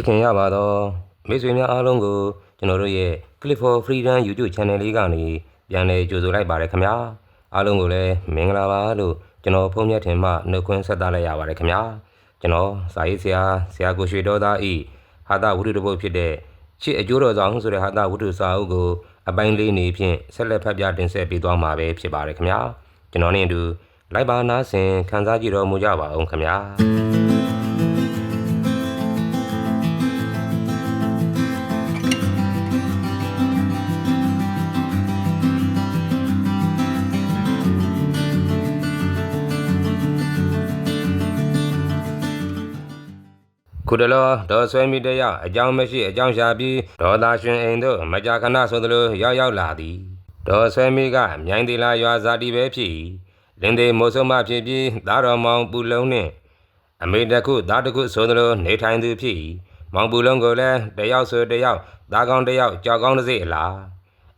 ချစ်ခင်ရပါတော့မိတ်ဆွေများအားလုံးကိုကျွန်တော်တို့ရဲ့ Click for Freedom YouTube Channel လေးကနေပြန်လည်ကြိုဆိုလိုက်ပါတယ်ခင်ဗျာအားလုံးကိုလည်းမင်္ဂလာပါလို့ကျွန်တော်ဖုန်းမြတ်ထင်မှနှုတ်ခွန်းဆက်သလိုက်ရပါတယ်ခင်ဗျာကျွန်တော်စာရေးဆရာဆရာကိုရွှေတော်သားဤဟာတာဝိတုတပုတ်ဖြစ်တဲ့ချစ်အကျိုးတော်ဆောင်ဆိုတဲ့ဟာတာဝိတုစာအုပ်ကိုအပိုင်းလေးနေဖြင့်ဆက်လက်ဖတ်ပြတင်ဆက်ပေးသွားမှာပဲဖြစ်ပါတယ်ခင်ဗျာကျွန်တော်နဲ့အတူလိုက်ပါနားဆင်ခန်းစားကြည့်တော်မူကြပါအောင်ခင်ဗျာ ခုတလောဒေါ်ဆွဲမိတရအကြောင်းမရှိအကြောင်းရှာပြီးဒေါ်သာရှင်အိမ်သို့မကြာခဏဆိုသလိုရောက်ရောက်လာသည်ဒေါ်ဆွဲမိကမြိုင်တီလာရွာဇာတိပဲဖြစ်၏လင်းသေးမိုးဆုံမဖြစ်ပြီးသားတော်မောင်ပူလုံးနှင့်အမေတစ်ခုသားတစ်ခုဆိုသလိုနေထိုင်သူဖြစ်၏မောင်ပူလုံးကိုလည်းတယောက်ဆိုတယောက်သားကောင်းတယောက်ကြောက်ကောင်းတစ်စိတ်အလား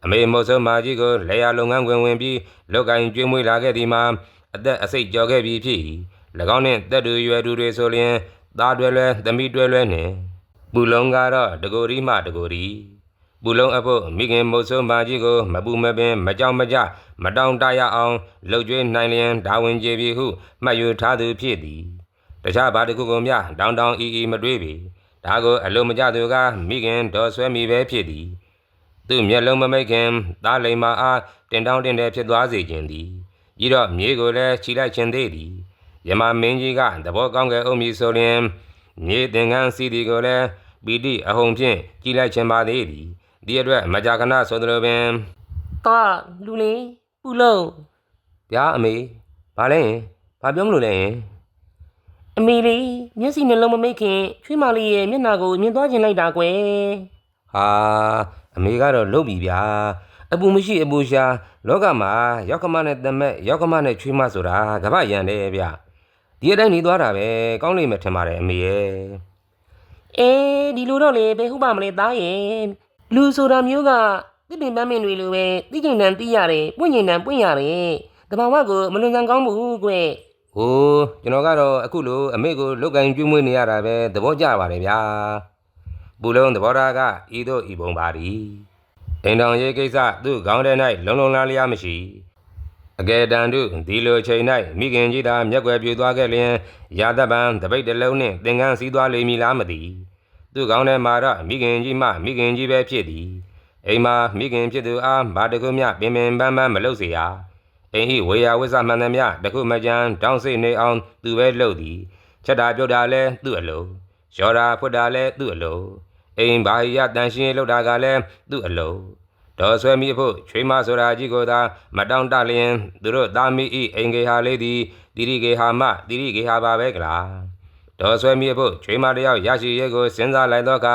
အမေမိုးဆုံမကြီးကိုလေယာလုပ်ငန်းခွင်ဝင်ပြီးလောက်ကင်ကျွေးမွေးလာခဲ့သည်မှာအသက်အစိတ်ကျော်ခဲ့ပြီဖြစ်၏၎င်းနှင့်တက်တူရွယ်သူတွေဆိုလျင် သားတွဲလွဲသမီးတွဲလွဲနဲ့ပူလုံးကတော့တကိုရီမှတကိုရီပူလုံးအဖို့မိခင်မိုးဆိုးမာကြီးကိုမပူမပင်မကြောက်မကြမတောင့်တရအောင်လှုပ်ကြွေးနိုင်လျင်ဒါဝင်ကြပြီဟုမှတ်ယူထားသူဖြစ်သည်တခြားဘာတစ်ခုကိုမျှတောင်းတောင်းအီအီမတွေးပေဒါကိုအလုံးမကြသူကမိခင်ဒေါ်ဆွဲမိပဲဖြစ်သည်သူမျက်လုံးမမိတ်ခင်သားလိမ္မာအားတင်တောင်းတင်တယ်ဖြစ်သွားစေခြင်းသည်ပြီးတော့မြေကိုလည်းခြိလိုက်ခြင်းသေးသည် ယမမင်းကြီးကသဘောကောင်းကဲ့အုံးမည်ဆိုလျင်မြေသင်္ကန်းစီဒီကိုလည်းပီတိအဟုန်ဖြင့်ကြည်လိုက်ခြင်းပါသေးသည်ဒီအတွက်မကြာခဏဆိုသလိုပင်တာလူလေးပူလုံးဗျာအမေဘာလဲယင်ဘာပြောမလို့လဲယင်အမေလေးမျက်စိနှလုံးမမိတ်ခင်ချွေးမလေးရဲ့မျက်နှာကိုမြင်သွားခြင်းလိုက်တာကွယ်ဟာအမေကတော့လုတ်ပြီဗျာအပူမရှိအပူရှာလောကမှာရောက်ကမနဲ့တမက်ရောက်ကမနဲ့ချွေးမဆိုတာကမ္ဘာရန်တယ်ဗျ ဒီအတိုင်းနေသွားတာပဲကောင်းလိမ့်မယ်ထင်ပါတယ်အမေရဲ့အေးဒီလိုတော့လေဘယ်ဟုတ်ပါမလဲသားရဲ့လူဆိုတာမျိုးကတိတိပန်းမင်းတွေလိုပဲသိကျင်တန်သိရတယ်ပွင့်ကျင်တန်ပွင့်ရတယ်တဘာဝကိုမလွန်ဆန်ကောင်းဘူးကွယ်ဟိုးကျွန်တော်ကတော့အခုလိုအမေကိုလုတ်ကင်ကျွေးမွေးနေရတာပဲသဘောကျပါတယ်ဗျာပူလုံးသဘောထားကဤသို့ဤပုံပါသည်အိမ်တော်ရေးကိစ္စသူ့ခေါင်းထဲ၌လုံလုံလားလျားမရှိ အကယ်တန်တုဒီလိုချိန်၌မိခင်ကြီးသာမျက်ွယ်ပြူသွားခဲ့လျင်ရာသက်ပံတပိတ်တစ်လုံးနှင့်သင်္ကန်းစည်းသွားလိမ့်မည်လားမသိသူ့ခေါင်းထဲမှာတော့မိခင်ကြီးမှမိခင်ကြီးပဲဖြစ်သည်အိမ်မှာမိခင်ဖြစ်သူအားဘာတခုမျှပင်ပင်ပန်းပန်းမလုပ်เสียရ အိမ်ဤဝေယဝိဇ္ဇမှန်သမျှတခုမကြမ်းတောင်းစိတ်နေအောင်သူပဲလှုပ်သည်ချက်တာပြုတ်တာလည်းသူ့အလိုရောတာဖွတ်တာလည်းသူ့အလိုအိမ်ဘာရတန်ရှင်းလှုပ်တာကလည်းသူ့အလို ဒေါ်ဆွဲမိအဖို့ချွေးမဆိုတာကြီးကိုသာမတောင်းတလျင်သူတို့သားမိဤအိမ်ကေဟာလေးသည်တိရိကေဟာမတိရိကေဟာပါပဲကလားဒေါ်ဆွဲမိအဖို့ချွေးမတယောက်ရရှိရေးကိုစဉ်းစားလိုက်တော့က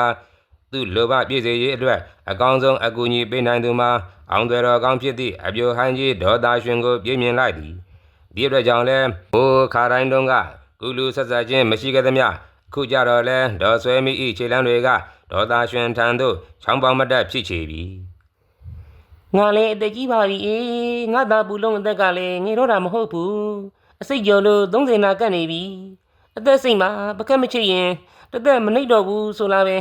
သူ့လိုဘပြည့်စေရေးအတွက်အကောင်းဆုံးအကူအညီပေးနိုင်သူမှာအောင်သွယ်တော်ကောင်းဖြစ်သည့်အပြိုဟန်ကြီးဒေါ်သားရှင်ကိုပြည့်မြင်လိုက်သည်ဒီအတွက်ကြောင့်လဲဘိုးခါတိုင်းတုန်းကကုလူဆက်ဆက်ချင်းမရှိခဲ့သမျှအခုကြတော့လဲဒေါ်ဆွဲမိဤခြေလမ်းတွေကဒေါ်သားရှင်ထံသို့ချောင်းပေါင်းမတက်ဖြစ်ချေပြီ ငါလည်းအသက်ကြီးပါပြီအေးငါသားပူလုံးအသက်ကလည်းငယ်တော့တာမဟုတ်ဘူးအစိတ်ကျော်လို့30နာကတ်နေပြီအသက်စိတ်မှာပကက်မချစ်ရင်တစ်သက်မနှိပ်တော့ဘူးဆိုလားပဲ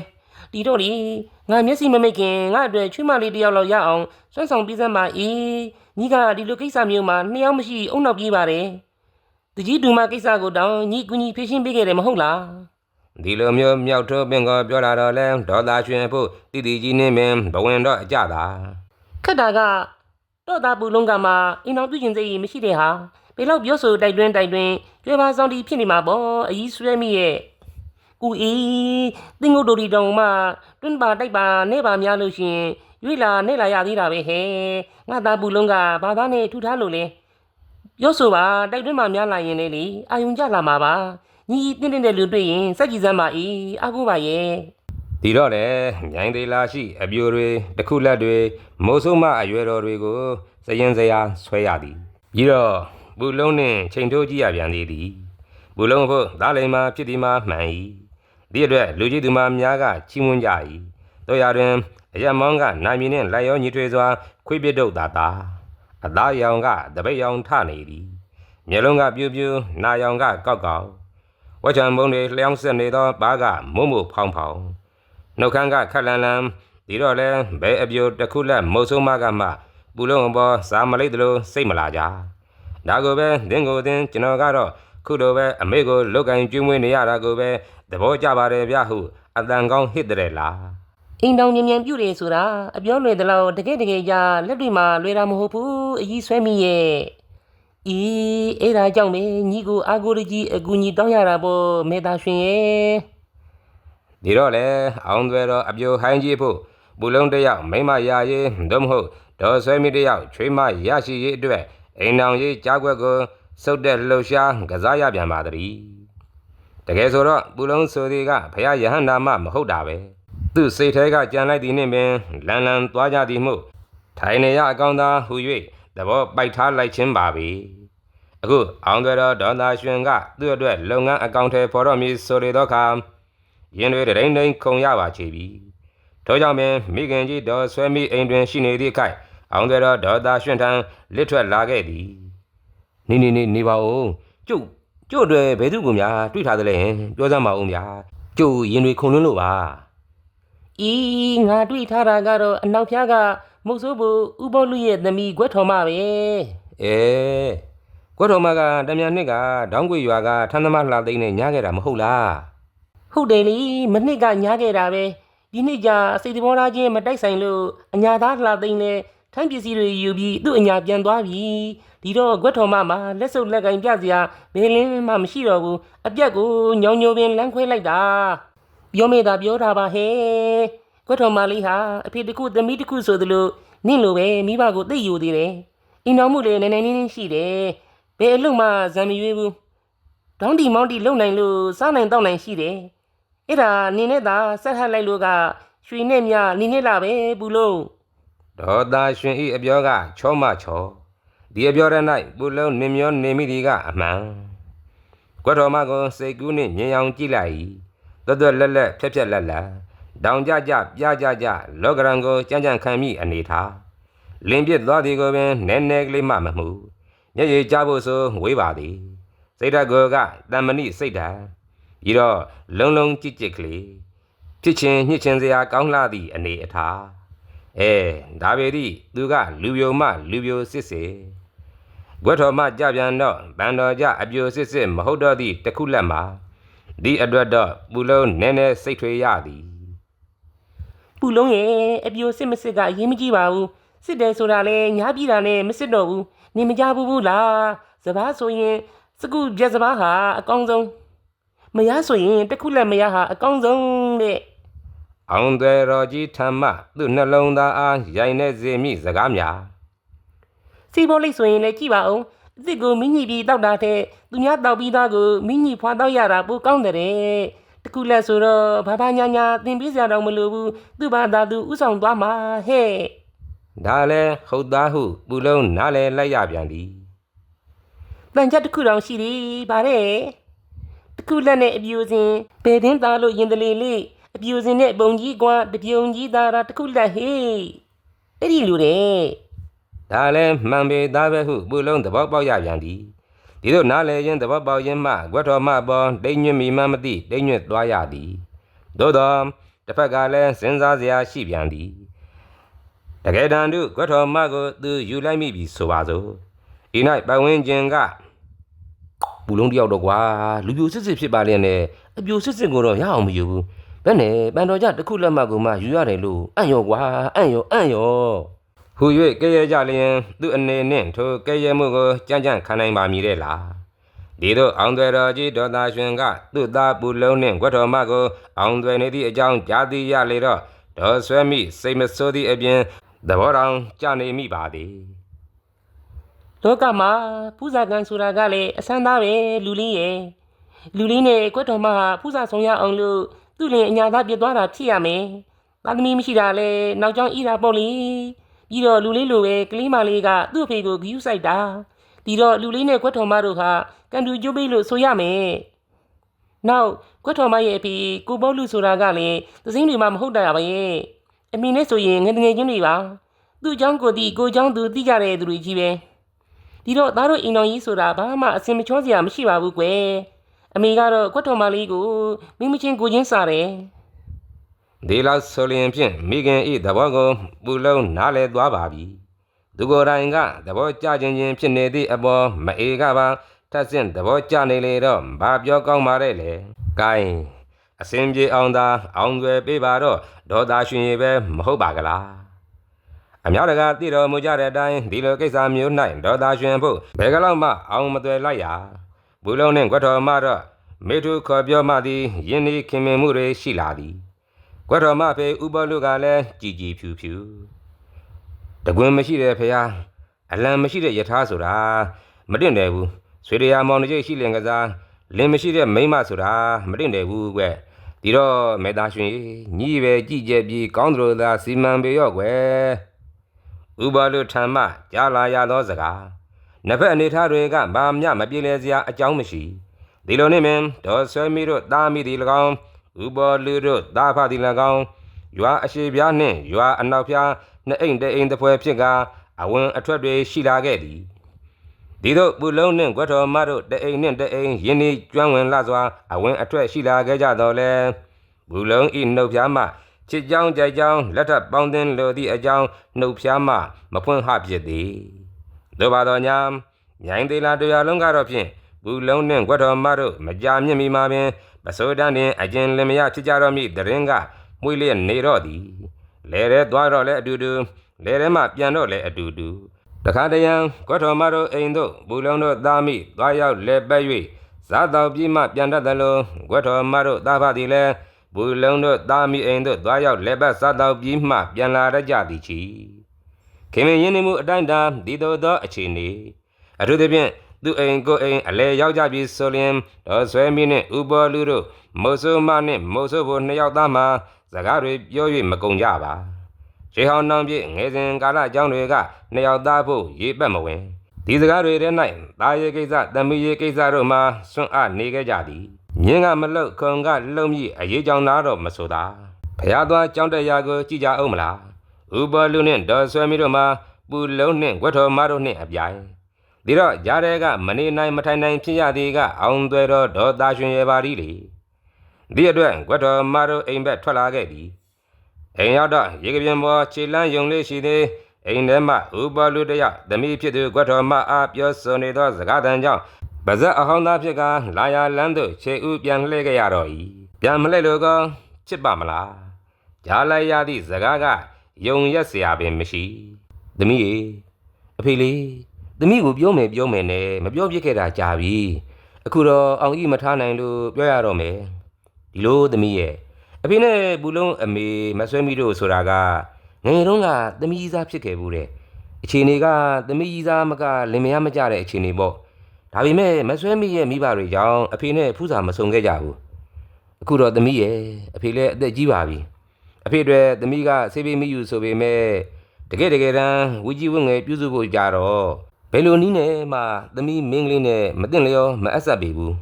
ဒီတော့လေငါမျက်စိမမိတ်ခင်ငါအတွက်ချွေးမလေးတစ်ယောက်လောက်ရအောင်စွမ်းဆောင်ပြီးစမ်းပါအေးညီကဒီလိုကိစ္စမျိုးမှာနှစ်ယောက်မရှိအုံနောက်ပြေးပါတယ်တကြီးဒူမကိစ္စကိုတောင်းညီကူညီဖြေရှင်းပေးခဲ့တယ်မဟုတ်လားဒီလိုမျိုးမြောက်ထိုးပင်ကပြောလာတော့လဲဒေါ်သားရှင်ဖို့တိတိကြီးနှင်းပင်ဘဝင်တော့အကြတာ ခက်တာကတော့သားပူလုံးကမှအိမ်တော်ပြုကျင်စိတ်ကြီးမရှိတဲ့ဟာဘယ်လောက်ပြောဆိုတိုက်တွန်းတိုက်တွန်းကျွဲပါဆောင်တီဖြစ်နေမှာပေါ့အကြီးဆွဲမိရဲ့ကူအီတင်းကိုဒိုဒီတောင်မှတွန်းပါတိုက်ပါနေပါများလို့ရှရင်ရွေးလာနေလာရသေးတာပဲဟဲ့ငါသားပူလုံးကဘာသားနဲ့ထူထားလို့လဲပြောဆိုပါတိုက်တွန်းမှများလာရင်လေလေအာယုံကြလာမှာပါညီတင်းတင်းတဲ့လူတွေ့ရင်စက်ကြည်စမ်းပါအီအကူပါရဲ့ ဒီတော့လေမြိုင်သေးလာရှိ အပြိုတွေတခုလက်တွေမိုးဆုမအရွယ်တော်တွေကိုစရင်စရာဆွဲရသည်ပြီးတော့ဘူလုံးနှင့်ချိန်ထိုးကြည့်ရပြန်သေးသည်ဘူလုံးဖို့သားလိမ်မာဖြစ်ဒီမှာမှန်၏ဒီအတွက်လူကြီးသူမများကချီးမွမ်းကြ၏တို့ရတွင်အယက်မောင်းကနိုင်မီနှင့်လက်ရောညီထွေစွာခွေးပြစ်တို့သာသာအသားရောင်ကတပိတ်ရောင်ထနေသည်မျက်လုံးကပြူးပြူးနာရောင်ကကောက်ကောက်ဝဝက်ချံမုံတွေလျောင်းဆက်နေသောဘားကမုံမုံဖောင်းဖောင်း နှုတ်ခမ်းကခက်လန်လန်ဒီတော့လဲဘဲအပြိုတစ်ခုလက်မုတ်ဆုံးမကမှပူလုံးအပေါ်စာမလိုက်သလိုစိတ်မလာကြဒါကိုပဲဒင်းကိုဒင်းကျွန်တော်ကတော့ခုလိုပဲအမေကိုလုတ်ကင်ကျွေးမွေးနေရတာကိုပဲသဘောကျပါတယ်ဗျဟုအတန်ကောင်းဟစ်တဲ့လားအိမ်တောင်ညံ့ညံ့ပြုတ်တယ်ဆိုတာအပြောလွယ်တယ်လို့တကယ်တကယ်ကြလက်တွေမှာလွယ်တာမဟုတ်ဘူးအကြီးဆွဲမိရဲ့ဤအဲ့ဒါကြောင့်ပဲညီကိုအာကိုရကြီးအကူညီတောင်းရတာပေါ့မေတာရှင်ရဲ့ ဒီတော့လေအောင်သွဲတော့အပြိုဟိုင်းကြီးဖို့ပူလုံးတစ်ယောက်မိမရရေးသို့မဟုတ်ဒေါ်ဆွဲမိတစ်ယောက်ချွေးမရရှိရေးအတွက်အိမ်အောင်ရေးကြားွက်ကိုစုတ်တဲ့လှုပ်ရှားကစားရပြန်ပါတည်းတကယ်ဆိုတော့ပူလုံးဆိုဒီကဖရာယဟန္တာမမဟုတ်တာပဲသူ့စိတ်ထဲကကြံလိုက်သည်နှင့်ပင်လန်လန်သွားကြသည်မှုထိုင်နေရအကောင်းသားဟူ၍သဘောပိုက်ထားလိုက်ခြင်းပါပဲအခုအောင်သွဲတော့ဒေါ်သာရွှင်ကသူ့အတွက်လုပ်ငန်းအကောင့်ထဲပေါ်တော့မည်ဆိုရသောအခါ ရင်တွေတိန်တိန်ခုံရပါချေပြီထို့ကြောင့်ပင်မိခင်ကြီးဒေါ်ဆွဲမိအိမ်တွင်ရှိနေသည့်အခိုက်အောင်တွေတော့ဒေါ်သားရွှင်ထံလစ်ထွက်လာခဲ့သည်နေနေနေနေပါဦးကျုပ်ကျုပ်တွေဘယ်သူကများတွေ့ထားသလဲဟင်ပြောစမ်းပါဦးဗျာကျုပ်ရင်တွေခုန်လွန်းလို့ပါဤငါတွေ့ထားတာကတော့အနောက်ဖျားကမုတ်ဆိုးဘူဥပုပ်လူရဲ့သမီးခွက်ထော်မပဲအဲကွက်တော်မကတမြန်နှစ်ကဒေါင်းကွေရွာကထမ်းသမားလှသိန်းနဲ့ညားခဲ့တာမဟုတ်လား ဟုတ်တယ်လေမနှစ်ကညားခဲ့တာပဲဒီနှစ်ကျစိတ်သဘောထားချင်းမတိုက်ဆိုင်လို့အညာသားလှသိမ့်နဲ့ထမ်းပစ္စည်းတွေယူပြီးသူ့အညာပြန်သွားပြီဒီတော့ခွက်ထော်မမှာလက်စုပ်လက်ကင်ပြစရာဘယ်လင်းမှမရှိတော့ဘူးအပြက်ကိုညောင်ညိုပင်လမ်းခွဲလိုက်တာပြောမေတာပြောတာပါဟဲ့ခွက်ထော်မလေးဟာအဖေတစ်ခုသမီးတစ်ခုဆိုသလိုနင့်လိုပဲမိဘကိုသိယူသေးတယ်အိမ်တော်မှုလည်းနည်းနည်းနည်းနည်းရှိတယ်ဘယ်အလုပ်မှဇံမရွေးဘူးဒေါင်းတီမောင်းတီလုံနိုင်လို့စားနိုင်တောက်နိုင်ရှိတယ် အဲ့ဒါနင်းနဲ့သာဆက်ဟပ်လိုက်လို့ကရွှေနဲ့မြနင်းနဲ့လာပဲဘူးလို့ဒေါ်သားရွှင်ဤအပြောကချောမချောဒီအပြောရ၌ပူလုံးနေမျောနေမိသည်ကအမှန်ကွက်တော်မကိုစိတ်ကူးနှင့်ညင်အောင်ကြည့်လိုက်၏သွက်သွက်လက်လက်ဖြက်ဖြက်လက်လက်တောင်ကြကြပြကြကြလောကရန်ကိုကြမ်းကြမ်းခံမိအနေထားလင်းပြစ်သွားသည်ကိုပင်နဲနဲကလေးမှမမှုမျက်ရည်ကျဖို့ဆိုဝေးပါသည်စိတ်ဓာတ်ကိုကတမ္မဏိစိတ်ဓာတ် ပြီးတော့လုံလုံကြစ်ကြစ်ကလေးဖြစ်ချင်းညှစ်ချင်းစရာကောင်းလှသည့်အနေအထားအဲဒါပေသည့်သူကလူပြိုမလူပြိုစစ်စစ်ဘွက်တော်မှကြပြန်တော့ဗန်တော်ကြအပြိုစစ်စစ်မဟုတ်တော့သည့်တစ်ခုလက်မှာဒီအတွက်တော့ပူလုံးနည်းနည်းစိတ်ထွေရသည်ပူလုံးရဲ့အပြိုစစ်မစစ်ကအရေးမကြီးပါဘူးစစ်တယ်ဆိုတာလဲညားပြည်တာနဲ့မစစ်တော့ဘူးနေမကြဘူးဘူးလားစပားဆိုရင်စကုပြက်စပားဟာအကောင်းဆုံး မရဆိုရင်တစ်ခုလက်မရဟာအကောင်းဆုံးတဲ့အောင်တယ်တော်ကြီးထမ်းမှသူ့နှလုံးသားအားရိုင်နေစေမိစကားများစီဘောလိတ်ဆိုရင်လည်းကြည့်ပါအောင်အစ်စ်ကိုမိညိပြီးတောက်တာတဲ့သူများတောက်ပြီးသားကိုမိညိဖွာတောက်ရတာပိုကောင်းတယ်တဲ့တကူလက်ဆိုတော့ဘာဘာညာညာသင်ပေးစရာတော့မလိုဘူးသူ့ဘာသာသူဥဆောင်သွားမှာဟဲ့ဒါလည်းဟုတ်သားဟုပူလုံးနားလဲလိုက်ရပြန်သည်တန်ချက်တစ်ခုတောင်ရှိသေးဗါတဲ့ တကူလက်နဲ့အပြူစင်ဘယ်တင်းသားလို့ရင်တလေလေးအပြူစင်နဲ့ပုံကြီးကွာတပြုံကြီးသားတာတကူလက်ဟေးအဲ့ဒီလူတဲ့ဒါလည်းမှန်ပေသားပဲဟုပူလုံးသဘောပေါက်ရပြန်သည်ဒီလိုနားလဲရင်သဘောပေါက်ရင်မှကွက်တော်မှပေါ်တိမ်ညွတ်မိမှမသိတိမ်ညွတ်သွားရသည်သို့တော့တစ်ဖက်ကလည်းစဉ်းစားစရာရှိပြန်သည်တကယ်တမ်းသူကွက်တော်မှကိုသူယူလိုက်မိပြီဆိုပါစို့ဤ၌ပတ်ဝန်းကျင်က ပူလုံးတယောက်တော့ကွာလူပြိုစစ်စစ်ဖြစ်ပါလျက်နဲ့အပြိုစစ်စစ်ကိုတော့ရအောင်မယူဘူးဘယ်နဲ့ပန်တော်ကြတစ်ခုလက်မှတ်ကိုမှယူရတယ်လို့အံ့ရောကွာအံ့ရောအံ့ရောဟူ၍ကဲရဲကြလျင်သူအနေနှင့်ထိုကဲရဲမှုကိုကြမ်းကြမ်းခံနိုင်ပါမည်တဲ့လားဒီသို့အောင်သွဲတော်ကြီးဒေါ်သာရွှင်ကသူ့သားပူလုံးနှင့်ခွက်တော်မကိုအောင်သွဲနေသည့်အကြောင်းကြားသိရလေတော့ဒေါ်ဆွဲမိစိတ်မဆိုးသည့်အပြင်သဘောတောင်ကြနေမိပါသည် လောကမှာပူဇာကံဆိုတာကလည်းအဆန်းသားပဲလူလေးရဲ့လူလေးနဲ့ကွက်တော်မဟာပူဇာဆောင်ရအောင်လို့သူ့လင်အညာသားပြစ်သွားတာဖြစ်ရမယ်သာသမီမရှိတာလဲနောက်ကျောင်းဤတာပေါ့လေပြီးတော့လူလေးလိုပဲကလေးမလေးကသူ့အဖေကိုဂယူးဆိုင်တာဒီတော့လူလေးနဲ့ကွက်တော်မတို့ဟာကန်တူကျိုးပေးလို့ဆိုရမယ်နောက်ကွက်တော်မရဲ့အဖေကိုပေါလူဆိုတာကလည်းသစင်းတွေမှမဟုတ်တာပါရဲ့အမေနဲ့ဆိုရင်ငယ်ငယ်ချင်းတွေပါသူ့เจ้าကိုတီကိုเจ้าသူသိကြတဲ့သူတွေကြီးပဲ ဒီတော့သားတို့အိမ်တော်ကြီးဆိုတာဘာမှအစင်မချောစရာမရှိပါဘူးကွယ်အအမေကတော့ကွက်တော်မလေးကိုမိမချင်းကိုချင်းစားတယ်ဒီလောက်ဆိုလျင်ဖြင့်မိခင်ဤသဘောကိုပူလုံးနားလဲသွားပါပြီသူကိုယ်တိုင်ကသဘောကျခြင်းချင်းဖြစ်နေသည့်အပေါ်မအေကပါထပ်ဆင့်သဘောကျနေလေတော့ဘာပြောကောင်းပါလဲလေ။ကိုင်းအစင်ပြေအောင်သာအောင်ွယ်ပေးပါတော့ဒေါသရှင်ရပဲမဟုတ်ပါကလား။ အမြောက်တကာတည်တော်မူကြတဲ့အတိုင်းဒီလိုကိစ္စမျိုး၌ဒေါသရှင်ဖို့ဘယ်ကလောက်မှအောင်မသွယ်လိုက်ရဘူးလုံးနဲ့ကွက်တော်မှတော့မေထုခေါ်ပြောမှသည်ယင်းဒီခင်မင်မှုတွေရှိလာသည်ကွက်တော်မှဖေဥပလူကလည်းကြည်ကြည်ဖြူဖြူတကွင်မရှိတဲ့ဖះအလံမရှိတဲ့ယထာဆိုတာမတင်တယ်ဘူးဆွေရယာမောင်တကျိတ်ရှိလင်ကစားလင်မရှိတဲ့မိန်းမဆိုတာမတင်တယ်ဘူးကွဒီတော့မေသားရှင်ညီပဲကြည်ကြက်ပြီးကောင်းတယ်လို့သာစီမံပေရော့ကွယ် ဥပလူထံမှကြားလာရသောစကားနှစ်ဖက်အနေထားတွေကဘာမျှမပြေလည်စရာအကြောင်းမရှိဒီလိုနေမင်းဒေါ်ဆွဲမီတို့တားမိသည်၎င်းဥပလူတို့တားဖသည်၎င်းရွာအရှိပြားနှင့်ရွာအနောက်ပြားနှစ်အိမ်တစ်အိမ်တစ်ဖွဲဖြစ်ကအဝင်အထွက်တွေရှိလာခဲ့သည်ဒီတို့ပူလုံးနှင့်ကွက်တော်မတို့တအိမ်နှင့်တအိမ်ယင်းဤကျွမ်းဝင်လာစွာအဝင်အထွက်ရှိလာခဲ့ကြတော့လဲပူလုံးဤနှုတ်ဖျားမှ ချစ်ကြောင်းကြိုက်ကြောင်းလက်ထပ်ပေါင်းတင်လိုသည့်အကြောင်းနှုတ်ဖျားမှမဖွင့်ဟဖြစ်သည်တို့ပါတော်ညာမြိုင်သေးလာတရားလုံးကတော့ဖြင့်ပူလုံးနှင့်ကွက်တော်မတို့မကြာမြင့်မီမှာပင်ပစိုးတန်းတွင်အကျဉ်လင်မယားဖြစ်ကြတော့မိတရင်ကမှုလျက်နေတော့သည်လဲရဲသွားတော့လဲအတူတူလဲရဲမှပြန်တော့လဲအတူတူတခါတရံကွက်တော်မတို့အိမ်တို့ဘူလုံးတို့သားမိသွားရောက်လဲပတ်၍ဇာတော်ပြည်မှပြန်တတ်တယ်လို့ကွက်တော်မတို့သားဖသည်လဲ ဘူလုံးတို့သားမိအိမ်တို့သွားရောက်လဲပတ်ဇာတော်ပြည်မှပြန်လာရကြသည်ချီခင်မင်းရင်းနေမှုအတိုင်းတာဒီတော်သောအခြေအနေအထူးသဖြင့်သူအိမ်ကိုအိမ်အလဲရောက်ကြပြီဆိုလျင်တော်ဆွဲမီနှင့်ဥပေါ်လူတို့မိုးဆိုးမနှင့်မိုးဆိုးဖို့နှစ်ယောက်သားမှစကားတွေပြော၍မကုန်ကြပါရှေးဟောင်းနောင်ပြည့်ငယ်စဉ်ကာလအကြောင်းတွေကနှစ်ယောက်သားဖို့ရေပက်မဝင်ဒီစကားတွေထဲ၌တာရေကိစ္စတမီရေကိစ္စတို့မှာဆွန့်အားနေခဲ့ကြသည် မြင်းကမလုတ်ခုံကလုံမြည်အရေးကြောင့်သားတော့မဆိုသာဖျားသွားကြောင်းတရားကိုကြည်ကြအောင်မလားဥပလူနှင့်ဒေါ်ဆွဲမီတို့မှာပူလုံးနှင့်ဝတ်တော်မတို့နှင့်အပြိုင်ဒီတော့ကြားတဲ့ကမနေနိုင်မထိုင်နိုင်ဖြစ်ရသည်ကအောင်သွဲတော်ဒေါ်သားရှင်ရဲ့ပါရီလေဒီအတွက်ဝတ်တော်မတို့အိမ်ဘက်ထွက်လာခဲ့သည်အိမ်ရောက်တော့ရေကပြင်းပေါ်ခြေလန်းယုံလေးရှိသေးအိမ်ထဲမှာဥပလူတယောက်သမီးဖြစ်သူကွက်တော်မအားပြောဆိုနေသောစကားတန်ကြောင့် ပါဇက်အဟောင်းသားဖြစ်ကလာရလန်းသို့ခြေဥပြန်လှည့်ခဲ့ရတော့၏ပြန်မလှည့်လို့ကောချစ်ပါမလားကြားလိုက်ရသည့်စကားကယုံရက်เสียပင်မရှိသမီးရေအဖေလေးသမီးကိုပြောမယ်ပြောမယ်နဲ့မပြောပြခဲ့တာကြာပြီအခုတော့အောင်ကြီးမထားနိုင်လို့ပြောရတော့မယ်ဒီလိုသမီးရဲ့ အဖေနဲ့ဘူးလုံးအမေမဆွဲမိတို့ဆိုတာကငယ်ငယ်တုန်းကသမီးကြီးစားဖြစ်ခဲ့ဘူးတဲ့အခြေအနေကသမီးကြီးစားမကလင်မယားမကြတဲ့အခြေအနေပေါ့ ဒါပေမဲ့မဆွဲမိရဲ့မိဘတွေကြောင့်အဖေနဲ့ဖူးစာမဆုံခဲ့ကြဘူးအခုတော့သမီးရဲ့အဖေလည်းအသက်ကြီးပါပြီအဖေတွေသမီးကဆေးပေးမိယူဆိုပေမဲ့တကယ်တကယ်တမ်းဝီကြီးဝငယ်ပြုစုဖို့ကြတော့ဘယ်လိုနည်းနဲ့မှသမီးမင်းကလေးနဲ့မတင်လျောမအပ်ဆက်ပေဘူး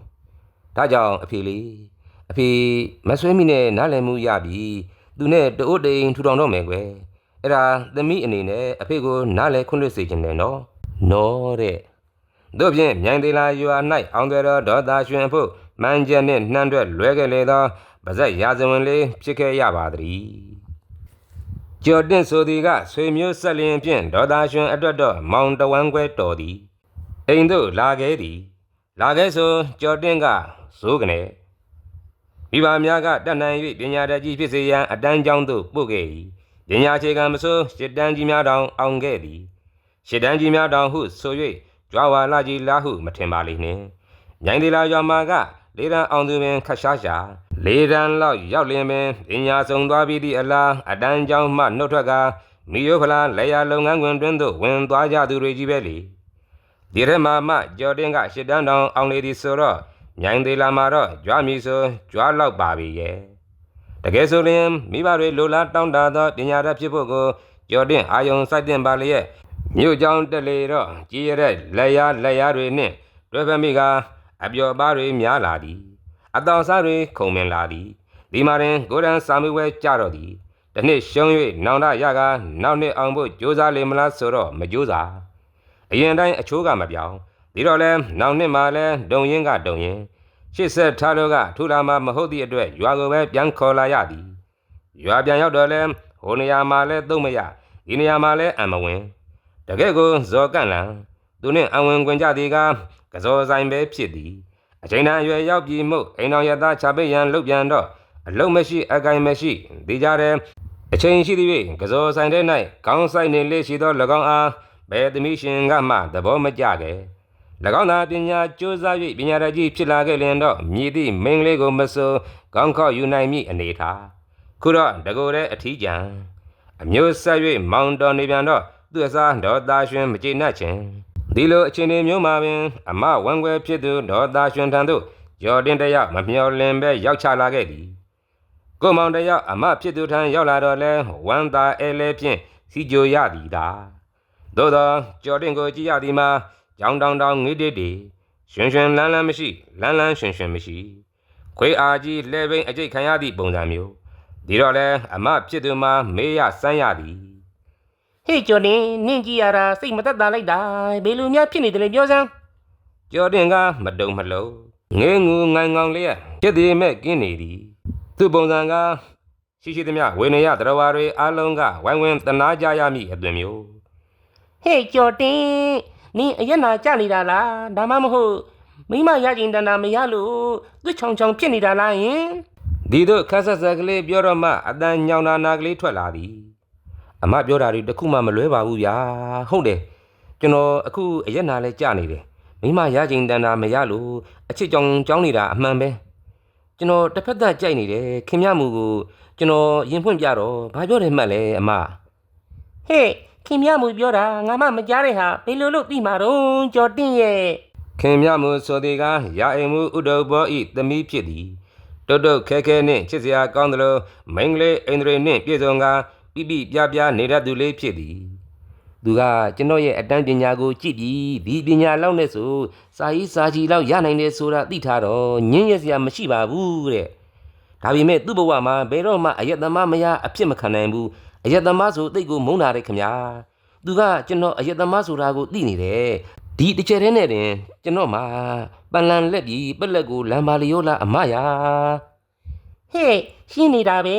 ဒါကြောင့်အဖေလေးအဖေမဆွဲမိနဲ့နားလည်မှုရပြီသူနဲ့တအိုးတိန်ထူထောင်တော့မယ်ကွယ်အဲ့ဒါသမီးအနေနဲ့အဖေကိုနားလည်ခွင့်လွှတ်စေခြင်းနဲ့နော်နော်တဲ့ တို့ဖြင့်မြိုင်သေးလာရွာ၌အောင်ကြတော်ဒေါ်သာရွှင်ဖို့မန်းကျက်နှင့်နှမ်းတွက်လွဲခဲ့လေသောပါဇက်ရာဇဝင်လေးဖြစ်ခဲ့ရပါသည်ကျော်တင့်ဆိုသည်ကဆွေမျိုးဆက်လျင်ဖြင့်ဒေါ်သာရွှင်အတွက်တော့မောင်တဝမ်းခွဲတော်သည်အိမ်သို့လာခဲ့သည် လာခဲ့ဆိုကျော်တင့်ကဇိုးကနေမိဘများကတတ်နိုင်၍ပညာတတ်ကြီးဖြစ်စေရန်အတန်းကျောင်းသို့ပို့ခဲ့၏ပညာအခြေခံမဆိုးရှစ်တန်းကြီးများတောင်အောင်ခဲ့သည်ရှစ်တန်းကြီးများတောင်ဟုဆို၍ ကြွားဝါလာကြီးလားဟုမထင်ပါလိမ့်နှင့်ညိုင်ဒီလာရွာမှာကလေးရန်အောင်သူပင်ခတ်ရှားရှာလေးရန်လောက်ရောက်လျင်ပင်ပညာဆုံးသွားပြီးသည့်အလားအတန်းကျောင်းမှနှုတ်ထွက်ကမိယိုဖလားလေယာလုပ်ငန်းခွင်တွင်သို့ဝင်သွားကြသူတွေကြီးပဲလေဒီထဲမှာမှကျော်တင်ကရှစ်တန်းတောင်အောင်လေသည်ဆိုတော့မြိုင်သေးလာမှာတော့ကြွားမည်ဆိုကြွားလောက်ပါပြီရဲ့တကယ်ဆိုရင်မိဘတွေလိုလားတောင်းတသောပညာတတ်ဖြစ်ဖို့ကိုကြော်တင်အာယုံစိုက်တင်ပါလျက် မြို့ကြောင်းတက်လေတော့ကြည်ရတဲ့လက်ရလက်ရတွေနှင့်တွဲဖက်မိကအပျော်ပါတွေများလာသည်အတောင်စားတွေခုံမင်လာသည်ဒီမှာရင်ကိုရန်စာမွေးဝဲကြတော့သည်တစ်နှစ်ရှုံး၍နောင်တရကနောက်နှစ်အောင်ဖို့ကြိုးစားလေမလားဆိုတော့မကြိုးစားအရင်တိုင်းအချိုးကမပြောင်းဒီတော့လဲနောက်နှစ်မှလဲဒုံရင်ကဒုံရင်ရှစ်ဆက်ထားတော့ကထူလာမှာမဟုတ်သည့်အတွက်ရွာကိုပဲပြန်ခေါ်လာရသည်ရွာပြန်ရောက်တော့လဲဟိုနေရာမှာလဲသုံးမရဒီနေရာမှာလဲအံမဝင် တကယ့်ကိုဇော်ကန့်လန်သူနှင့်အဝင်ခွင်ကြသည်ကကစောဆိုင်ပဲဖြစ်သည်အချိန်တန်အရွယ်ရောက်ပြီမို့အိမ်တော်ရသားချပိတ်ရန်လှုပ်ပြန်တော့အလုံးမရှိအကိုင်မရှိဒီကြတဲ့အချိန်ရှိသည်၍ကစောဆိုင်တဲ့၌ခေါင်းဆိုင်နေလေရှိသော၎င်းအားဘယ်သမီးရှင်ကမှသဘောမကျခဲ့၎င်းသာပညာကြိုးစား၍ပညာရကြီးဖြစ်လာခဲ့လျင်တော့မြည်သည့်မိန်းကလေးကိုမဆိုကောင်းခေါက်ယူနိုင်မည့်အနေထားခုတော့တကိုယ်တည်းအထီးကျန်အမျိုးဆက်၍မောင်တော်နေပြန်တော့ သူ့အစားဒေါ်သားရွှင်မကျေနပ်ခြင်းဒီလိုအချိန်မျိုးမှာပင်အမဝန်ခွဲဖြစ်သူဒေါ်သားရွှင်ထံသို့ရော်တင်တယောက်မမျှော်လင့်ပဲရောက်ချလာခဲ့သည်ကိုမောင်တယောက်အမဖြစ်သူထံရောက်လာတော့လဲဝမ်းသာအဲလဲဖြင့်စီကြိုရသည်သာသို့သောကြော်တင်ကိုကြည့်ရသည်မှာကြောင်တောင်တောင်ငေးတေးတေးရွှင်ရွှင်လန်းလန်းမရှိလန်းလန်းရွှင်ရွှင်မရှိခွေအားကြီးလှဲပိန်အကျိတ်ခံရသည့်ပုံစံမျိုးဒီတော့လဲအမဖြစ်သူမှာမေးရစမ်းရသည် ဟေ့ကျော်တင်နင့်ကြည့်ရတာစိတ်မသက်သာလိုက်တာဘယ်လိုများဖြစ်နေတယ်လဲပြောစမ်းကြော်တင်ကမတုံမလုံးငေးငူငိုင်ငောင်လျက်ဖြစ်သည်မဲ့ကင်းနေသည်သူ့ပုံစံကရှိရှိသမျှဝေနေရတရဝါတွေအလုံးကဝိုင်းဝန်းတနာကြရမည့်အသွင်မျိုးဟေ့ကျော်တင်နင့်အရက်နာကြနေတာလားဒါမှမဟုတ်မိမရကျင်တန်တာမရလို့သူ့ချောင်ချောင်ဖြစ်နေတာလားယင်ဒီတို့ခက်ဆက်ဆက်ကလေးပြောတော့မှအတန်ညောင်နာနာကလေးထွက်လာသည် အမပြောတာတွေတခုမှမလွဲပါဘူးဗျာဟုတ်တယ်ကျွန်တော်အခုအရက်နာလဲကြာနေတယ်မိမရချိန်တန်တာမရလို့အချစ်ကြောင်ကြောင်းနေတာအမှန်ပဲကျွန်တော်တစ်ဖက်သက်ကြိုက်နေတယ်ခင်ဗျမှုကိုကျွန်တော်ရင်ဖွင့်ပြတော့ဘာပြောတယ်မှတ်လဲအမဟေ့ခင်မြမှုပြောတာငါမှမကြားတဲ့ဟာဘယ်လိုလုပ်သိမှာတော့ကျော်တင်ရဲ့ခင်မြမှုဆိုသည်ကရာအိမ်မှုဥဒုဘောဤသမီးဖြစ်သည်တုတ်တုတ်ခဲခဲနှင့်ချစ်စရာကောင်းသလိုမိန်းကလေးအိန္ဒြေနှင့်ပြည့်စုံက ပြပြပြပြနေတတ်သူလေးဖြစ်သည်သူကကျွန်တော်ရဲ့အတန်းပညာကိုကြည့်ပြီးဒီပညာလောက်နဲ့ဆိုစာရေးစာကြည့်လောက်ရနိုင်တယ်ဆိုတာသိထားတော့ညင်းရစရာမရှိပါဘူးတဲ့ဒါပေမဲ့သူ့ဘဝမှာဘယ်တော့မှအယက်သမားမရအဖြစ်မခံနိုင်ဘူးအယက်သမားဆိုတိတ်ကိုမုန်းတာတဲ့ခင်ဗျာသူကကျွန်တော်အယက်သမားဆိုတာကိုသိနေတယ်ဒီတစ်ချက်တည်းနဲ့တင်ကျွန်တော်မှာပန်လန်လက်ပြီးပက်လက်ကိုလမ်းပါလျောလာအမယာ ဟဲ့ရှင်းနေတာပဲ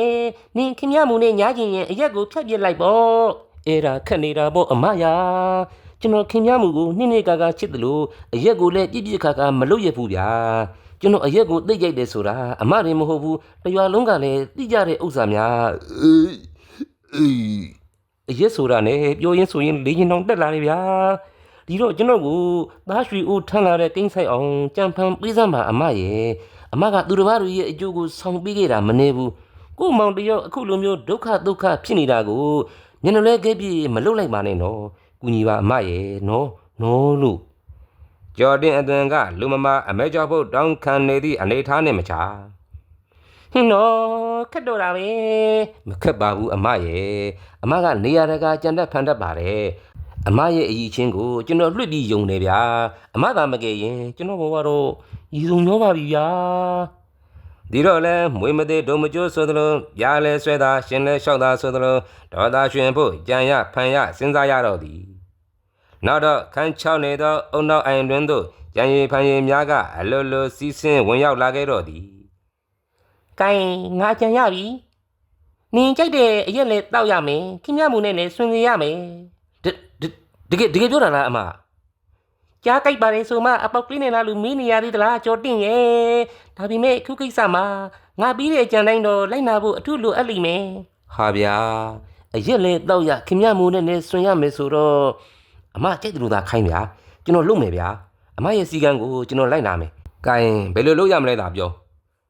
နင်ခင်မြမှုနဲ့ညားကျင်ရင်အရက်ကိုဖြတ်ပြစ်လိုက်ပေါ့အဲ့ဒါခက်နေတာပေါ့အမယာကျွန်တော်ခင်ဗျားမှုကိုနှိမ့်နေကာကာချစ်တယ်လို့အရက်ကိုလည်းပြစ်ပြစ်ခါခါမလုပ်ရဘူးဗျာကျွန်တော်အရက်ကိုသိကြိုက်တယ်ဆိုတာအမရင်မဟုတ်ဘူးတရွာလုံးကလည်းသိကြတဲ့ဥစ္စာများအေးအေးအရက်ဆိုတာနဲ့ပြောရင်းဆိုရင်လေးရင်တောင်တက်လာတယ်ဗျာဒီတော့ကျွန်တော်ကိုသားရွှေအိုးထမ်းလာတဲ့ကိန်းဆိုင်အောင်ကြံဖန်ပေးစမ်းပါအမရဲ့ အမကသူတစ်ပါးတို့ရဲ့အကျိုးကိုဆောင်ပေးခဲ့တာမနေဘူးကို့မောင်တယောက်အခုလိုမျိုးဒုက္ခဒုက္ခဖြစ်နေတာကိုညနေလဲခဲ့ပြီမလုတ်လိုက်ပါနဲ့နော်ကူညီပါအမရဲ့နော်နော်လို့ကျော်တင်အသွင်ကလူမမအမဲကျော်ဖို့တောင်းခံနေသည့်အနေထားနဲ့မချဟင်းတော့ခက်တော့တာပဲမခက်ပါဘူးအမရဲ့အမကနေရာတကာကြံတတ်ဖန်တတ်ပါတယ်အမရဲ့အည်ချင်းကိုကျွန်တော်လွှတ်ပြီးယုံနေဗျာအမသာမကယ်ရင်ကျွန်တော်ဘဝတော့ ရည်စုံရောပါပြီဗျာဒီတော့လဲမွေးမသေးဒုံမကျိုးဆိုသလိုပြားလဲဆွဲတာရှင်လဲလျှောက်တာဆိုသလိုဒေါ်သာရှင်ဖို့ကြံရဖန်ရစဉ်းစားရတော့သည်နောက်တော့ခန်းချောက်နေသောအုံနောက်အိုင်တွင်သို့ရန်ရည်ဖန်ရည်များကအလိုလိုစီးဆင်းဝင်ရောက်လာခဲ့တော့သည်ကဲငါကြံရပြီနင်ကြိုက်တဲ့အရက်လည်းတောက်ရမယ်ခင်မြမှုနဲ့လည်းဆွင်စေရမယ်တတတကယ်တကယ်ပြောတာလားအမ ကြားကြိုက်ပါလေဆိုမှအပေါက်ကလေးနဲ့လာလူမင်းနေရသေးသလားကြော်တင်ရဲ့ဒါပေမဲ့အခုကိစ္စမှာငါပြီးတဲ့အကြံတိုင်းတော့လိုက်နာဖို့အထူးလိုအပ်လိမ့်မယ်ဟာဗျာအရက်လေတော့ရခင်ဗျမိုးနဲ့နဲ့ဆွင်ရမယ်ဆိုတော့အမကြိုက်တယ်လို့သာခိုင်းဗျာကျွန်တော်လုပ်မယ်ဗျာအမရဲ့စီကံကိုကျွန်တော်လိုက်နာမယ်ကဲဘယ်လိုလုပ်ရမလဲသာပြော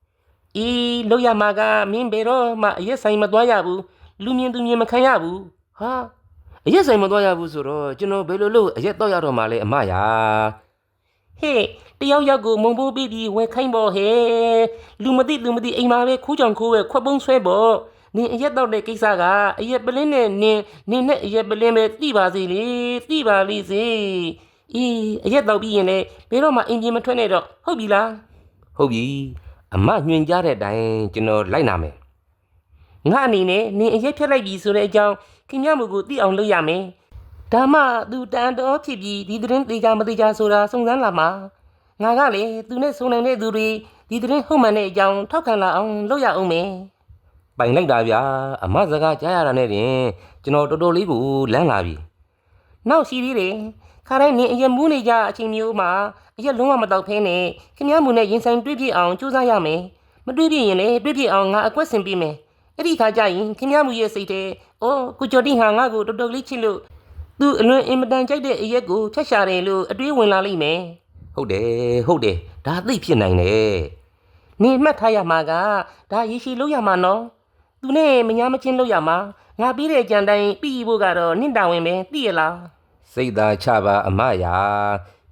။ဤလောက်ရမှာကမင်းဘယ်တော့မှအရက်ဆိုင်မသွားရဘူး။လူမြင်သူမြင်မခံရဘူးဟာ အရက်ဆိုင်မသွားရဘူးဆိုတော့ကျွန်တော်ဘယ်လိုလုပ်အရက်တော့ရတော့မှလဲအမယာ။ဟဲ့တယောက်ယောက်ကိုမုံပိုးပြီးပြီးဝယ်ခိုင်းပေါ်ဟဲ့။လူမသိလူမသိအိမ်မှာပဲခိုးကြောင်ခိုးပဲခွက်ပုံးဆွဲပေါ်။နင်အရက်တော့တဲ့ကိစ္စကအရက်ပလင်းနဲ့နင်နင်နဲ့အရက်ပလင်းပဲသိပါစေလေသိပါလိစေ။အေးအရက်တော့ပြီးရင်လေဘယ်တော့မှအင်ဂျင်မထွက်နဲ့တော့ဟုတ်ပြီလားဟုတ်ပြီအမညွှန်ကြားတဲ့အတိုင်းကျွန်တော်လိုက်နာမယ်။ငါအနေနဲ့နင်အရက်ဖြတ်လိုက်ပြီဆိုတဲ့အကြောင်း ခင်ဗျမှုကိုသိအောင်လုပ်ရမယ်။ဒါမှသူတန်တော်ဖြစ်ပြီးဒီသတင်းသေးချာမသေးချာဆိုတာစုံစမ်းလာမှာငါကလေသူနဲ့ဆုံနိုင်တဲ့သူတွေဒီသတင်းဟုတ်မှန်တဲ့အကြောင်းထောက်ခံလာအောင်လုပ်ရအောင်မယ်ပိုင်လိုက်တာဗျာအမစကားကြားရတာနဲ့တင်ကျွန်တော်တော်တော်လေးကိုလန့်လာပြီနောက်ရှိသေးတယ်ခါတိုင်းနင်အရက်မူးနေကြအချိန်မျိုးမှာအရက်လုံးဝမတော့ဖဲနဲ့ခင်ဗျားမူနဲ့ရင်ဆိုင်တွေ့ပြစ်အောင်ကြိုးစားရမယ်မတွေ့ပြစ်ရင်လည်းတွေ့ပြစ်အောင်ငါအကွက်ဆင်ပေးမယ် အဲ့ဒီခါကျရင်ခင်ဗျားမူရဲ့စိတ်ထဲအော်ကိုကျော်တင်ဟာငါ့ကိုတော်တော်လေးချစ်လို့သူအလွန်အင်မတန်ကြိုက်တဲ့အရက်ကိုဖြတ်ရှာတယ်လို့အတွေးဝင်လာလိမ့်မယ်ဟုတ်တယ်ဟုတ်တယ်ဒါသိဖြစ်နိုင်တယ်နင်မှတ်ထားရမှာကဒါရေရှည်လို့ရမှာနော်သူနဲ့မညာမချင်းလို့ရမှာငါပြီးတဲ့အကြံတိုင်းပြီးဖို့ကတော့နင့်တာဝန်ပဲသိရလားစိတ်သာချပါအမရာ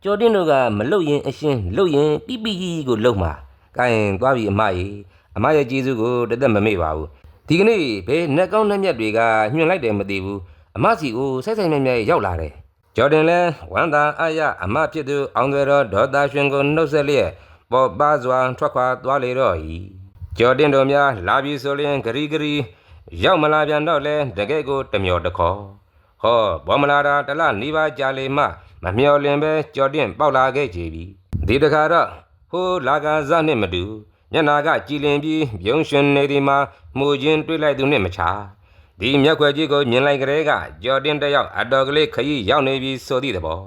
ကျော်တင်းတို့ကမလုတ်ရင်အရှင်းလုတ်ရင်ပြပြကြီးကိုလုတ်မှာကဲရင်သွားပြီအမကြီးအမရဲ့ကျေးဇူးကိုတသက်မမေ့ပါဘူး ဒီကနေ့ဘယ်နှက်ကောင်းနှက်မြက်တွေကညွှန်လိုက်တယ်မသိဘူးအမစီကိုဆက်ဆိုင်မြဲမြဲရောက်လာတယ်ဂျော်ဒန်လဲဝမ်သာအာရအမဖြစ်သူအောင်သွေတော်ဒေါ်တာရှင်ကိုနှုတ်ဆက်လျက်ပေါ်ပါစွာထွက်ခွာသွားလေတော့ဤဂျော်ဒန်တို့များလာပြီဆိုလျင်ဂရီဂရီရောက်မလာပြန်တော့လဲတကယ့်ကိုတမျောတခေါ်ဟောဘောမလာတာတလနီးပါးကြာလေမှမမျော်လင်ပဲကြော်တင်ပေါက်လာခဲ့ကြပြီဒီတခါတော့ဟိုးလာကစားနှင့်မတူ ညနာကကြည်လင်ပြီးပြုံးရှင်နေဒီမှာမှုချင်းတွေ့လိုက်သူနှင့်မချာဒီမျက်ခွက်ကြီးကိုမြင်လိုက်ကြတဲ့ကကြော်တင်တစ်ယောက်အတော်ကလေးခရီးရောက်နေပြီဆိုသည့်သဘော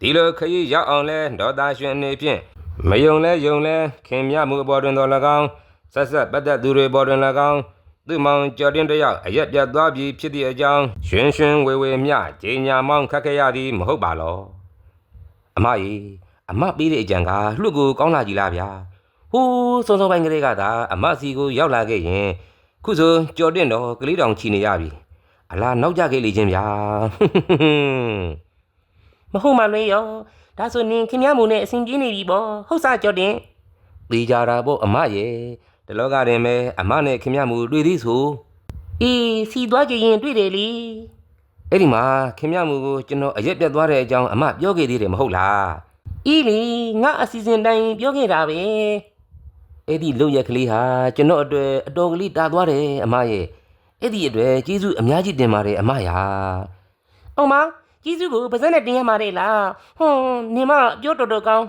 ဒီလိုခရီးရောက်အောင်လဲဒေါ်သားရှင်အနေဖြင့်မယုံလဲယုံလဲခင်မြမှုအပေါ်တွင်တော်၎င်းဆက်ဆက်ပတ်သက်သူတွေပေါ်တွင်၎င်းသူ့မောင်ကြော်တင်တယောက်အရက်ပြတ်သွားပြီဖြစ်သည့်အကြောင်းရှင်ရှင်ဝေဝေမျှဂျေညာမောင်းခတ်ခဲ့ရသည်မဟုတ်ပါလောအမကြီးအမပေးတဲ့အကြံကလှုပ်ကိုကောင်းလာကြည်လားဗျာ ဟိုးစောစောပိုင်းကလေးကသာအမစီကိုရောက်လာခဲ့ရင်ခုဆိုကြော်တင်တော့ကလေးတောင်ချီနေရပြီအလားနောက်ကြခဲ့လေချင်းဗျာမဟုတ်မှလွင်ရောဒါဆိုနင်ခင်ဗျားမူနဲ့အစဉ်ပြေးနေပြီပေါ့ဟုတ်စားကြော်တင်တေးကြတာပေါ့အမရဲ့ဒီလောကတွင်ပဲအမနဲ့ခင်ဗျမူတွေ့သည်ဆိုအေးစီသွားကြရင်တွေ့တယ်လေအဲ့ဒီမှာခင်ဗျမူကိုကျွန်တော်အရက်ပြတ်သွားတဲ့အကြောင်းအမပြောခဲ့သေးတယ်မဟုတ်လားအေးလေငါအစီအစဉ်တိုင်းပြောခဲ့တာပဲ အဲ့ဒီလုံရက်ကလေးဟာကျွန်တော်အတွက်အတော်ကလေးတာသွားတယ်အမရဲ့အဲ့ဒီအတွက်ကျေးဇူးအများကြီးတင်ပါတယ်အမရာအောင်မကြီးစုကိုပါဇက်နဲ့တင်ရမှာလေလားဟွန်းနင်မပြောတော်တော်ကောင်း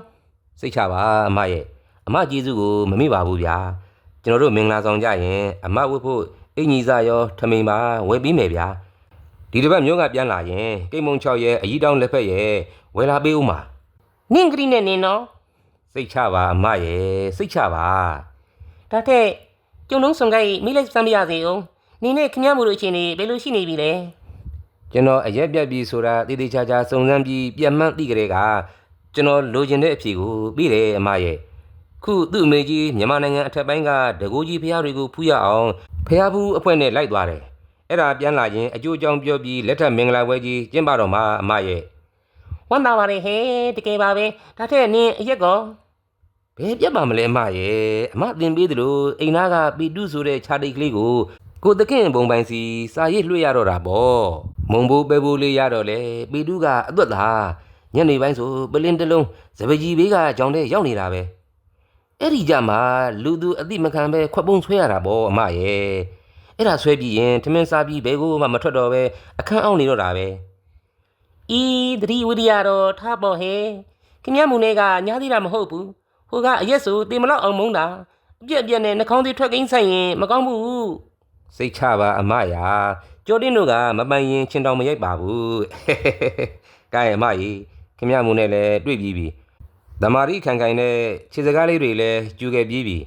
စိတ်ချပါအမရဲ့အမကျေးဇူးကိုမမေ့ပါဘူးဗျာကျွန်တော်တို့မင်္ဂလာဆောင်ကြရင်အမဝတ်ဖို့အင်ကြီးစားရောထမိန်ပါဝယ်ပြီးမယ်ဗျာဒီတစ်ပတ်မျိုးကပြန်လာရင်ကိတ်မုံ6ရဲ့အကြီးတောင်းလက်ဖက်ရဲ့ဝယ်လာပေးဦးမှာနင့်ကလေးနဲ့နင်နော် စိတ်ချပါအမရဲ့စိတ်ချပါဒါထက်ကျုံလုံးစုံကိုက်မိလိုက်စမ်းပြရစေအောင်နင်နဲ့ခင်ဗျားမူတို့အချင်းနေဘယ်လိုရှိနေပြီလဲကျွန်တော်အရက်ပြတ်ပြီးဆိုတာတည်တည်ချာချာစုံစမ်းပြီးပြန်မှန်းသိကြတဲ့ကကျွန်တော်လိုချင်တဲ့အဖြေကိုပြီးတယ်အမရဲ့ခုသူ့အမေကြီးမြန်မာနိုင်ငံအထက်ပိုင်းကဒကိုးကြီးဖះတွေကိုဖူးရအောင်ဖះဘူးအဖွဲ့နဲ့လိုက်သွားတယ်အဲ့ဒါပြန်လာရင်အကျိုးအကြောင်းပြောပြီးလက်ထပ်မင်္ဂလာပွဲကြီးကျင်းပတော့မှာအမရဲ့ဝမ်းသာပါလေဟဲ့တကယ်ပါပဲဒါထက်နင်အရက်ကော ဘယ်ပြတ်ပါမလဲအမရဲ့အမသင်ပေးသလိုအိမ်သားကပီတုဆိုတဲ့ခြာတိတ်ကလေးကိုကိုသခင်ဘုံပိုင်စီစာရစ်လွှတ်ရတော့တာပေါ့မုံဘိုးပဲဘိုးလေးရတော့လေပီတုကအသွက်သားညနေပိုင်းဆိုပလင်းတစ်လုံးစပကြီးဘေးကကြောင်တဲ့ရောက်နေတာပဲအဲ့ဒီကြမှာလူသူအတိမခံပဲခွက်ပုံးဆွဲရတာပေါ့အမရဲ့အဲ့ဒါဆွဲပြီးရင်ထမင်းစားပြီးဘဲကိုမှမထွက်တော့ပဲအခန်းအောင်နေတော့တာပဲဤသတိဝိရိယတော့ထားပေါ့ဟဲ့ခင်ဗျားမူနဲ့ကညားသေးတာမဟုတ်ဘူး ဟိုကအရက်ဆိုတင်မလောက်အောင်မုန်းတာအပြက်အပြက်နဲ့နှာခေါင်းသေးထွက်ကိန်းဆိုင်ရင်မကောင်းဘူးစိတ်ချပါအမရာကျော်တင်းတို့ကမပိုင်ရင်ချင်းတောင်မရိုက်ပါဘူးကဲအမကြီးခင်ဗျားမူနဲ့လည်းတွေ့ပြီးပြီဒမာရီခံခိုင်တဲ့ခြေစကားလေးတွေလည်းကျူခဲ့ပြီးပြီ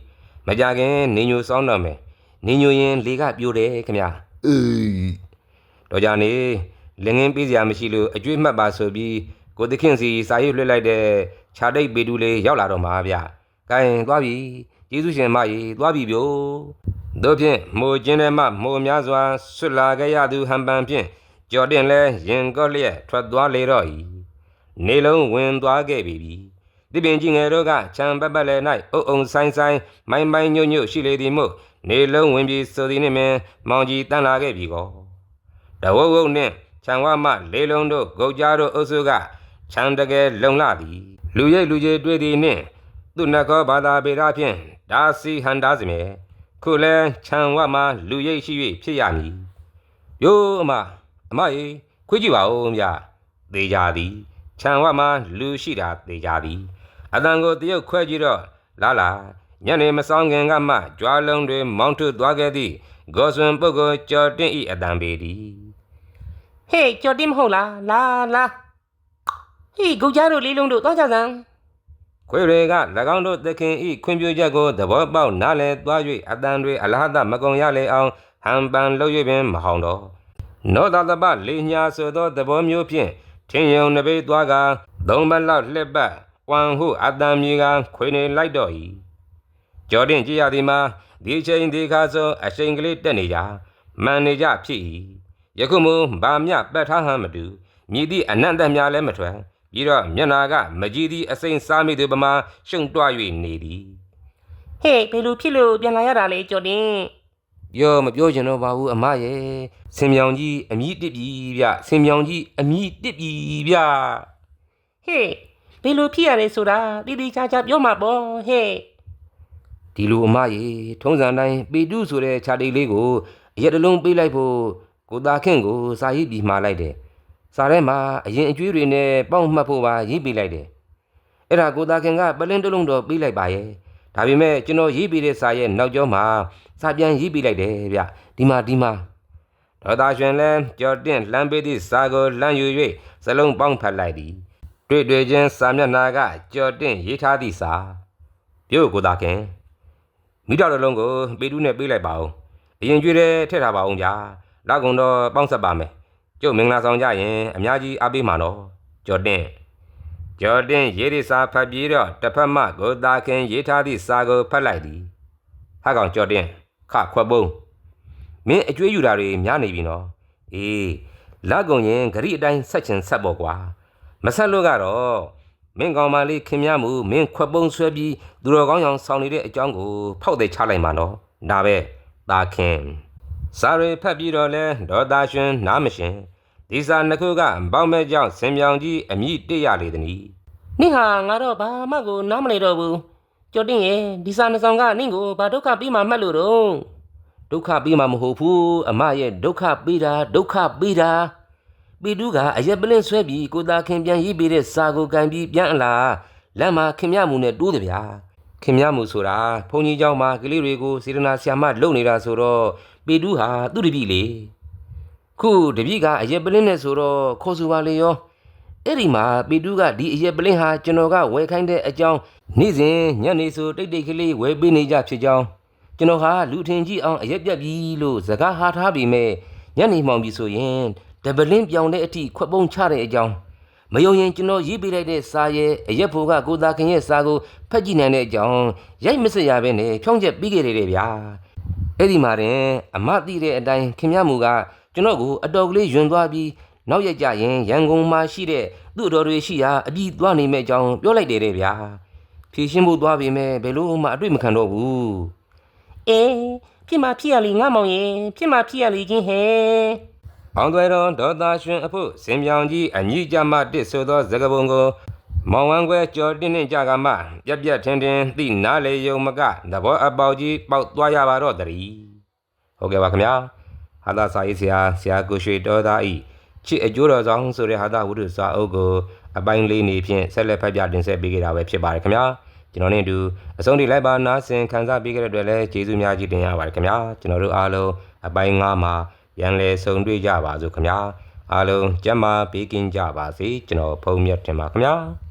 မကြခင်နေညိုစောင်းတော့မယ်နေညိုရင်လေကပြိုးတယ်ခင်ဗျာအေးတော့ကြနေလင်ငင်းပေးစရာမရှိလို့အကျွေးမှတ်ပါဆိုပြီးကိုသခင်စီစာရွက်လွှတ်လိုက်တဲ့ ခြာတိတ်ပေတူလေးရောက်လာတော့မှာဗျကဲသွားပြီကျေးဇူးရှင်မကြီးသွားပြီဗျို့တို့ဖြင့်မိုကျင်းထဲမှမိုများစွာဆွတ်လာခဲ့ရသူဟန်ပန်ဖြင့်ကြော်တင်လဲရင်ကော့လျက်ထွက်သွားလေတော့၏နေလုံးဝင်သွားခဲ့ပြီပြီဒီပင်ကြီးငယ်တို့ကခြံပတ်ပတ်လည်၌အုပ်အုံဆိုင်ဆိုင်မိုင်းမိုင်းညွတ်ညွတ်ရှိလေသည်မို့နေလုံးဝင်ပြီးဆိုသည်နှင့်ပင်မောင်ကြီးတန်းလာခဲ့ပြီကောတဝုတ်ဝုတ်နှင့်ခြံဝမှလေးလုံးတို့ဂုတ်ကြားတို့အုပ်စုကခြံတကယ်လုံလာသည် လူရိတ်လူကြီးတွေ့သည်နှင့်သူနကောဘာသာပေရဖြင့်ဒါစီဟန်ဒါစမြေခုလဲခြံဝမှာလူရိတ်ရှိ၍ဖြစ်ရမည်။ယိုးအမအမရေခွေးကြည့်ပါဦးဗျာ။သေးကြသည်ခြံဝမှာလူရှိတာသေးကြသည်။အတန်ကိုတရုတ်ခွဲကြည့်တော့လာလာညနေမဆောင်ခင်ကမှကြွားလုံးတွေမောင်းထုတ်သွားခဲ့သည့်ဂောဆွန်ပုဂ္ဂိုလ်ကျော်တင်ဤအတံပေသည်ဟေးကြော်တင်မဟုတ်လားလာလာ ဟေးဂုတ်ကြားတို့လေးလုံးတို့သွားကြစမ်းခွေတွေက၎င်းတို့သခင်ဤခွင့်ပြုချက်ကိုသဘောပေါက်နားလည်သွား၍အတန်တွေအလားတမကုံရလေအောင်ဟန်ပန်လုပ်၍ပင်မဟောင်တော့နောတတပလေညာဆိုသောသဘောမျိုးဖြင့်ထင်းယုံနဘေးသွားကသုံးပတ်လောက်လှက်ပတ်ဝမ်ဟုအတန်မြေကခွေနေလိုက်တော့၏ကျော်တင်ကြည်ရသည်မှာဒီချိန်ဒီခါဆိုအရှိန်ကလေးတက်နေကြမှန်နေကြဖြစ်၏ယခုမူဗာမြပတ်ထားဟန်မတူမြည်သည့်အနန္တများလည်းမထွက် ပြီးတော့မျက်နာကမကြည်သည့်အစိမ့်စားမိသူပမာရှုံတွ၍နေသည်ဟေးဘယ်လိုဖြစ်လို့ပြန်လာရတာလဲကြော်တင်ပြောမပြောချင်တော့ပါဘူးအမရဲ့ဆင်မြောင်ကြီးအမိတစ်ပြီဗျဆင်မြောင်ကြီးအမိတစ်ပြီဗျဟေးဘယ်လိုဖြစ်ရလဲဆိုတာတိတိကျကျပြောမှာပေါ့ဟဲ့ဒီလိုအမရဲ့ထုံးစံတိုင်းပေတုဆိုတဲ့ခြာတိတ်လေးကိုအရက်တစ်လုံးပေးလိုက်ဖို့ကိုသားခန့်ကိုစာရေးပြီးမှာလိုက်တယ် စာထဲမှာအရင်အကျွေးတွေနဲ့ပေါင်းမှတ်ဖို့ပါရေးပေးလိုက်တယ်အဲ့ဒါကိုသားခန့်ကပလင်းတစ်လုံးတော့ပေးလိုက်ပါရဲ့ဒါပေမဲ့ကျွန်တော်ရေးပေးတဲ့စာရဲ့နောက်ကျောမှာစာပြန်ရေးပေးလိုက်တယ်ဗျဒီမှာဒီမှာဒေါ်သာရွှင်လည်းကြော်တင်လှမ်းပေးသည့်စာကိုလမ်းယူ၍စလုံးပေါင်းဖတ်လိုက်သည်တွေ့တွေ့ချင်းစာမျက်နှာကကြော်တင်ရေးထားသည့်စာပြုတ်ကိုသာခင်မိတော်တစ်လုံးကိုပေတူးနဲ့ပေးလိုက်ပါဦးအရင်ကျွေးတဲ့ထည့်ထားပါဦးဗျာလောက်ကုန်တော့ပေါင်းဆက်ပါမယ် ကျုပ်မင်္ဂလာဆောင်ကြရင် အများကြီးအားပေးမှာနော်ကြော်တင်ကြော်တင်ရေးသည့်စာဖတ်ပြီးတော့တစ်ဖက်မှကိုသာခင်ရေးထားသည့်စာကိုဖတ်လိုက်သည်ဟာကောင်ကြော်တင်ခခွက်ပုံးမင်းအကျွေးယူတာတွေများနေပြီနော်အေးလက်ကုံရင်ဂရိအတိုင်းဆက်ချင်ဆက်ပေါ့ကွာမဆက်လို့ကတော့မင်းကောင်မလေးခင်များမှုမင်းခွက်ပုံးဆွဲပြီးသူတော်ကောင်းအောင်ဆောင်နေတဲ့အကြောင်းကိုဖောက်တဲ့ချလိုက်မှာနော်ဒါပဲသာခင် စာရီဖတ်ပြီးတော့လဲဒေါ်သားရှင်နားမရှင်ဒီစာနှစ်ခုကဘောက်မဲ့ကြောင့်စင်ပြောင်ကြီးအမိတိရလေသည်။ နင့်ဟာငါတော့ဘာမှကိုနားမလဲတော့ဘူးကြော်တင်ရဲ့ဒီစာနှစ်ဆောင်ကနင့်ကိုဘာဒုက္ခပြီးမှမှတ်လို့တော့ ဒုက္ခပေးမှာမဟုတ်ဘူးအမရဲ့ဒုက္ခပေးတာဒုက္ခပေးတာပေတူးကအရက်ပလင်းဆွဲပြီးကိုသားခင်ပြန်ရေးပေးတဲ့စာကိုကန်ပြီးပြန်အလာလမ်းမှာခင်မြမှုနဲ့တိုးတယ်ဗျာခင်မြမှုဆိုတာဘုန်းကြီးเจ้าမှာကလေးတွေကိုစေတနာဆ iam မလုပ်နေတာဆိုတော့ ပေတူးဟာသူ့တပည့်လေခုတပည့်ကအရက်ပလင်းနဲ့ဆိုတော့ခေါ်ဆိုပါလေရောအဲ့ဒီမှာပေတူးကဒီအရက်ပလင်းဟာကျွန်တော်ကဝယ်ခိုင်းတဲ့အကြောင်းနေ့စဉ်ညနေဆိုတိတ်တိတ်ကလေးဝယ်ပေးနေကြဖြစ်ကြောင်းကျွန်တော်ဟာလူထင်ကြီးအောင်အရက်ပြက်ပြီလို့စကားဟာထားပြီးမဲ့ညနေမှောင်ပြီဆိုရင်ဒဗလင်းပြောင်တဲ့အထိခွက်ပုံချတဲ့အကြောင်းမယုံရင်ကျွန်တော်ရေးပေးလိုက်တဲ့စာရဲ့အရက်ဖို့ကကိုသားခင်ရဲ့စာကိုဖတ်ကြည့်နိုင်တဲ့အကြောင်းရိုက်မစရပဲနဲ့ဖြောင်းချက်ပြီးခဲ့တယ်ဗျာ အဲ့ဒီမှာတင်အမသိတဲ့အတိုင်းခင်ဗျမှုကကျွန်တော်ကိုအတော်ကလေးယွင်သွားပြီးနောက်ရက်ကြရင်ရန်ကုန်မှာရှိတဲ့သူ့တော်တွေရှိရာအပြီးသွားနေမဲ့အကြောင်းပြောလိုက်တယ်တဲ့ဗျာဖြည့်ရှင်းဖို့သွားပြီမဲ့ဘယ်လို့မှအတွေ့မခံတော့ဘူးအေးဖြစ်မှဖြစ်ရလေငါမောင်ရင်ဖြစ်မှဖြစ်ရလေချင်းဟဲ့။ဘောင်သွဲတော်ဒေါ်သားရွှင်အဖို့စင်ပြောင်ကြီးအညီကြမတစ်ဆိုသောဇဂပုံကို မောင်ဝမ်းခွဲကြော်တင်းတင်းကြကမှပြက်ပြက်ထင်းထင်းသိနားလေယုံမကသဘောအပေါက်ကြီးပေါက်သွားရပါတော့တည်း။ဟုတ်ကဲ့ပါခင်ဗျာ။ဟာသာစာရေးဆရာဆရာကိုရွှေတော်သားဤချစ်အကျိုးတော်ဆောင်ဆိုတဲ့ဟာသာဝုဒ္ဓစာအုပ်ကိုအပိုင်းလေးနေဖြင့်ဆက်လက်ဖတ်ပြတင်ဆက်ပေးကြတာပဲဖြစ်ပါတယ်ခင်ဗျာ။ကျွန်တော်နဲ့အတူအဆုံးထိလိုက်ပါနားဆင်ခံစားပေးကြတဲ့အတွက်လည်းကျေးဇူးများကြီးတင်ရပါတယ်ခင်ဗျာ။ကျွန်တော်တို့အားလုံးအပိုင်း၅မှာပြန်လည်ဆုံတွေ့ကြပါစို့ခင်ဗျာအားလုံးကျမ်းမာပေးကင်းကြပါစေကျွန်တော်ဖုံးမြတ်တင်ပါခင်ဗျာ